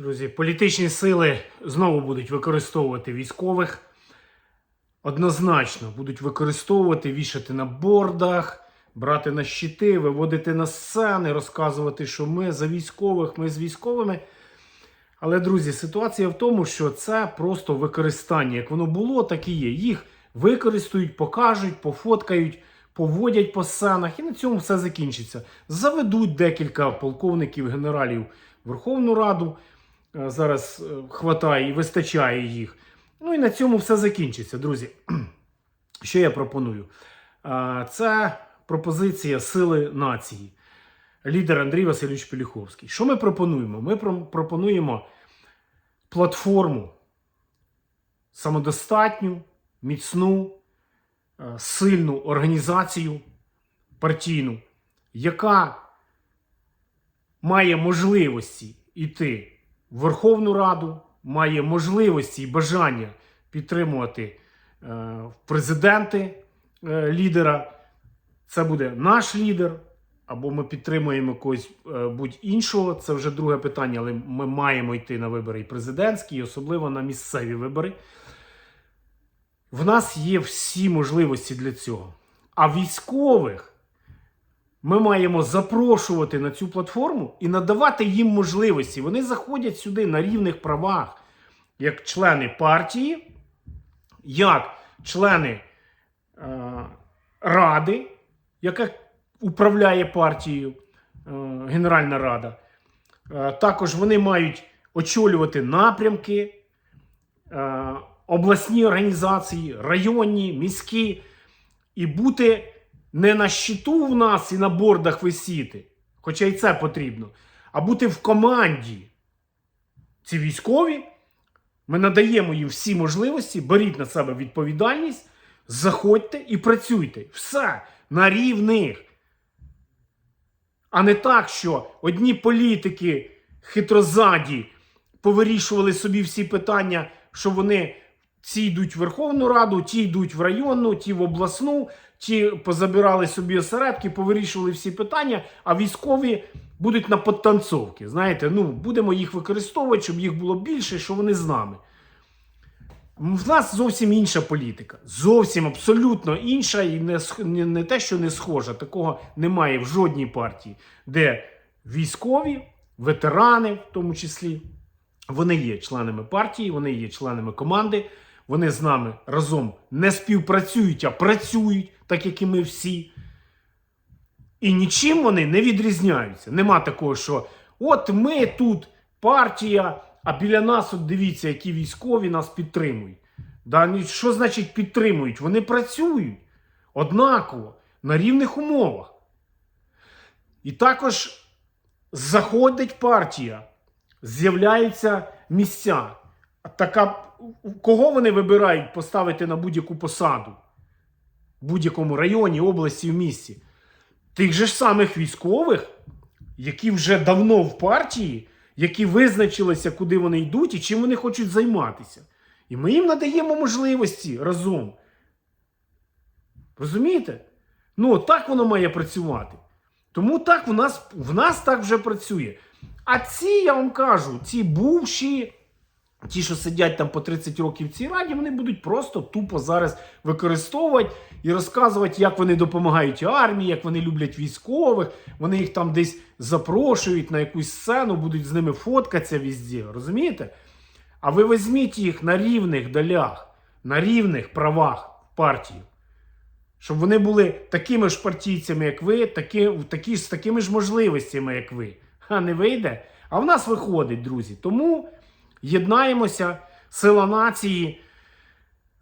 Друзі, політичні сили знову будуть використовувати військових. Однозначно будуть використовувати, вішати на бордах, брати на щити, виводити на сцени, розказувати, що ми за військових, ми з військовими. Але, друзі, ситуація в тому, що це просто використання. Як воно було, так і є. Їх використають, покажуть, пофоткають, поводять по сценах, і на цьому все закінчиться. Заведуть декілька полковників, генералів Верховну Раду. Е, Зараз е, хватає і вистачає їх. Ну і на цьому все закінчиться, друзі. Що я пропоную? Е, Це пропозиція сили нації. Лідер Андрій Васильович Пеліховський. Що ми пропонуємо? Ми пропонуємо платформу самодостатню, міцну, сильну організацію партійну, яка має можливості йти Верховну Раду, має можливості і бажання підтримувати е, президенти е, лідера. Це буде наш лідер, або ми підтримуємо когось е, будь-іншого. Це вже друге питання, але ми маємо йти на вибори і президентські, і особливо на місцеві вибори. В нас є всі можливості для цього. А військових ми маємо запрошувати на цю платформу і надавати їм можливості. Вони заходять сюди на рівних правах, як члени партії, як члени е, ради, яка управляє партією, е, Генеральна Рада. Е, також вони мають очолювати напрямки, е, обласні організації, районні, міські, і бути не на щиту в нас і на бордах висіти, хоча й це потрібно, а бути в команді. Ці військові, ми надаємо їм всі можливості, беріть на себе відповідальність, заходьте і працюйте. Все на рівних. А не так, що одні політики хитрозаді повирішували собі всі питання, що вони ці йдуть в Верховну Раду, ті йдуть в районну, ті в обласну, ті позабирали собі осередки, повирішували всі питання, а військові будуть на подтанцовки. Знаєте, ну будемо їх використовувати, щоб їх було більше, що вони з нами. В нас зовсім інша політика. Зовсім абсолютно інша і не, не, не те, що не схожа. Такого немає в жодній партії, де військові, ветерани, в тому числі, вони є членами партії, вони є членами команди, вони з нами разом не співпрацюють, а працюють, так як і ми всі. І нічим вони не відрізняються. Нема такого, що от ми тут партія, а біля нас, от дивіться, які військові нас підтримують. Да, що значить підтримують? Вони працюють однаково, на рівних умовах. І також заходить партія, з'являються місця. Така, кого вони вибирають поставити на будь-яку посаду в будь-якому районі, області, в місті? Тих же ж самих військових, які вже давно в партії, які визначилися, куди вони йдуть і чим вони хочуть займатися. І ми їм надаємо можливості разом. Розумієте? Ну, так воно має працювати. Тому так в нас, в нас так вже працює. А ці, я вам кажу, ці бувші, ті, що сидять там по 30 років в цій раді, вони будуть просто тупо зараз використовувати і розказувати, як вони допомагають армії, як вони люблять військових. Вони їх там десь запрошують на якусь сцену, будуть з ними фоткатися везде. Розумієте? А ви візьміть їх на рівних долях, на рівних правах в партію. Щоб вони були такими ж партійцями, як ви, такі, такі з такими ж можливостями, як ви. А не вийде. А в нас виходить, друзі. Тому єднаємося, сила нації.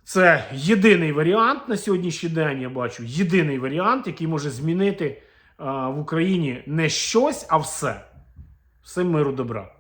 Це єдиний варіант на сьогоднішній день, я бачу. Єдиний варіант, який може змінити в Україні не щось, а все. Всім миру добра.